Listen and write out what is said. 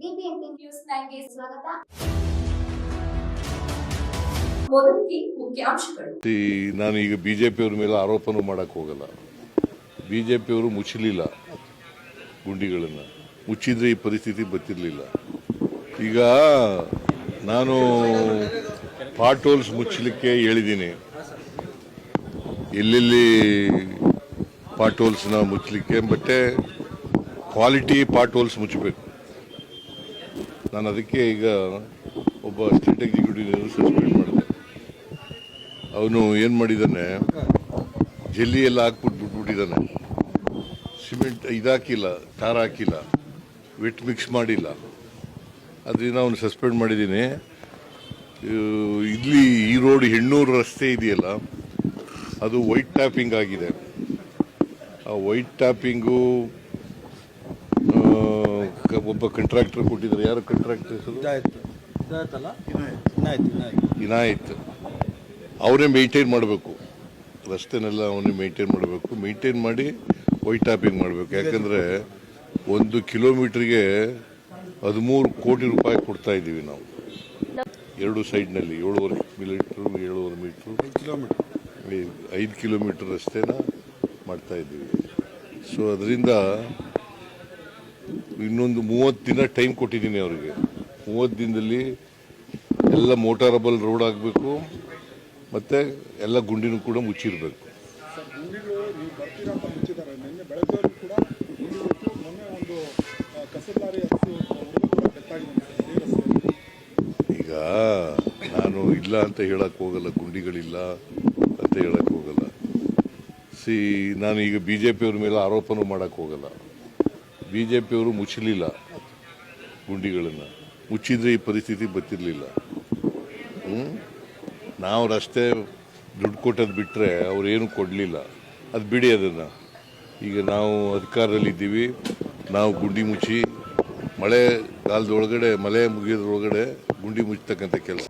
News ಸ್ವಾಗತ. ನಾನು ಈಗ ಬಿ ಜೆ ಪಿಯವ್ರ ಮೇಲೆ ಆರೋಪನೂ ಮಾಡಕ್ಕೆ ಹೋಗಲ್ಲ. ಬಿ ಜೆ ಪಿಯವರು ಮುಚ್ಚಲಿಲ್ಲ ಗುಂಡಿಗಳನ್ನು. ಮುಚ್ಚಿದ್ರೆ ಈ ಪರಿಸ್ಥಿತಿ ಬರ್ತಿರ್ಲಿಲ್ಲ. ಈಗ ನಾನು ಪಾಟ್ ಹೋಲ್ಸ್ ಮುಚ್ಚಲಿಕ್ಕೆ ಹೇಳಿದ್ದೀನಿ. ಎಲ್ಲೆಲ್ಲಿ ಪಾಟ್ ಹೋಲ್ಸ್ನ ಮುಚ್ಚಲಿಕ್ಕೆ, ಬಟ್ಟೆ ಕ್ವಾಲಿಟಿ ಪಾಟ್ ಹೋಲ್ಸ್ ಮುಚ್ಚಬೇಕು. ನಾನು ಅದಕ್ಕೆ ಈಗ ಒಬ್ಬ ಸ್ಟೇಟ್ ಎಕ್ಸಿಕ್ಯೂಟಿವ್ ಸಸ್ಪೆಂಡ್ ಮಾಡಿದೆ. ಅವನು ಏನು ಮಾಡಿದ್ದಾನೆ? ಜಲ್ಲಿ ಎಲ್ಲ ಹಾಕ್ಬಿಟ್ಟು ಬಿಟ್ಬಿಟ್ಟಿದ್ದಾನೆ. ಸಿಮೆಂಟ್ ಇದಾಕಿಲ್ಲ ಟಾರ್ ಹಾಕಿಲ್ಲ, ವೆಟ್ ಮಿಕ್ಸ್ ಮಾಡಿಲ್ಲ. ಅದರಿಂದ ಅವನು ಸಸ್ಪೆಂಡ್ ಮಾಡಿದ್ದೀನಿ. ಇಲ್ಲಿ ಈ ರೋಡ್ ಹೆಣ್ಣೂರು ರಸ್ತೆ ಇದೆಯಲ್ಲ, ಅದು ವೈಟ್ ಟ್ಯಾಪಿಂಗ್ ಆಗಿದೆ. ಆ ವೈಟ್ ಟ್ಯಾಪಿಂಗು ಒಬ್ಬ ಕಂಟ್ರಾಕ್ಟರ್ ಕೊಟ್ಟಿದ್ದಾರೆ. ಯಾರು ಕಂಟ್ರಾಕ್ಟರ್ ಹೆಸರು ಇನಾಯತ್ ಅವರೇ ಮೇಂಟೈನ್ ಮಾಡಬೇಕು. ರಸ್ತೆನೆಲ್ಲ ಅವನೇ ಮೇಂಟೈನ್ ಮಾಡಬೇಕು. ಮೇಂಟೈನ್ ಮಾಡಿ ವೈಟ್ ಟಾಪಿಂಗ್ ಮಾಡಬೇಕು. ಯಾಕಂದರೆ ಒಂದು ಕಿಲೋಮೀಟ್ರಿಗೆ ಹದಿಮೂರು ಕೋಟಿ ರೂಪಾಯಿ ಕೊಡ್ತಾ ಇದ್ದೀವಿ ನಾವು. ಎರಡು ಸೈಡ್ನಲ್ಲಿ ಏಳುವರೆ ಮೀಟರ್ ಏಳುವರೆ ಮೀಟ್ರು. ಕಿಲೋಮೀಟ್ರ್. ಐದು ಕಿಲೋಮೀಟ್ರ್ ರಸ್ತೆನ ಮಾಡ್ತಾ ಇದ್ದೀವಿ. ಸೊ ಅದರಿಂದ ಇನ್ನೊಂದು ಮೂವತ್ತು ದಿನ ಟೈಮ್ ಕೊಟ್ಟಿದ್ದೀನಿ ಅವರಿಗೆ. ಮೂವತ್ತು ದಿನದಲ್ಲಿ ಎಲ್ಲ ಮೋಟಾರಬಲ್ ರೋಡ್ ಆಗಬೇಕು ಮತ್ತು ಎಲ್ಲ ಗುಂಡಿನೂ ಕೂಡ ಮುಚ್ಚಿರಬೇಕು. ಈಗ ನಾನು ಇಲ್ಲ ಅಂತ ಹೇಳಕ್ಕೆ ಹೋಗಲ್ಲ ಗುಂಡಿಗಳಿಲ್ಲ ಅಂತ ಹೇಳಕ್ಕೆ ಹೋಗಲ್ಲ. ಸಿ ನಾನು ಈಗ ಬಿ ಜೆ ಪಿಯವ್ರ ಮೇಲೆ ಆರೋಪನೂ ಮಾಡೋಕ್ಕೆ ಹೋಗಲ್ಲ. ಬಿ ಜೆ ಪಿಯವರು ಮುಚ್ಚಲಿಲ್ಲ ಗುಂಡಿಗಳನ್ನು. ಮುಚ್ಚಿದ್ರೆ ಈ ಪರಿಸ್ಥಿತಿ ಬತ್ತಿರಲಿಲ್ಲ ಹ್ಮ್? ನಾವು ರಸ್ತೆ ದುಡ್ಡು ಕೊಟ್ಟದ್ದು ಬಿಟ್ಟರೆ ಏನು ಕೊಡಲಿಲ್ಲ. ಅದು ಬಿಡಿ ಅದನ್ನು. ಈಗ ನಾವು ಅಧಿಕಾರದಲ್ಲಿದ್ದೀವಿ ನಾವು ಗುಂಡಿ ಮುಚ್ಚಿ ಮಳೆ ಕಾಲದೊಳಗಡೆ, ಮಳೆ ಮುಗಿಯೋದ್ರೊಳಗಡೆ ಗುಂಡಿ ಮುಚ್ಚತಕ್ಕಂಥ ಕೆಲಸ.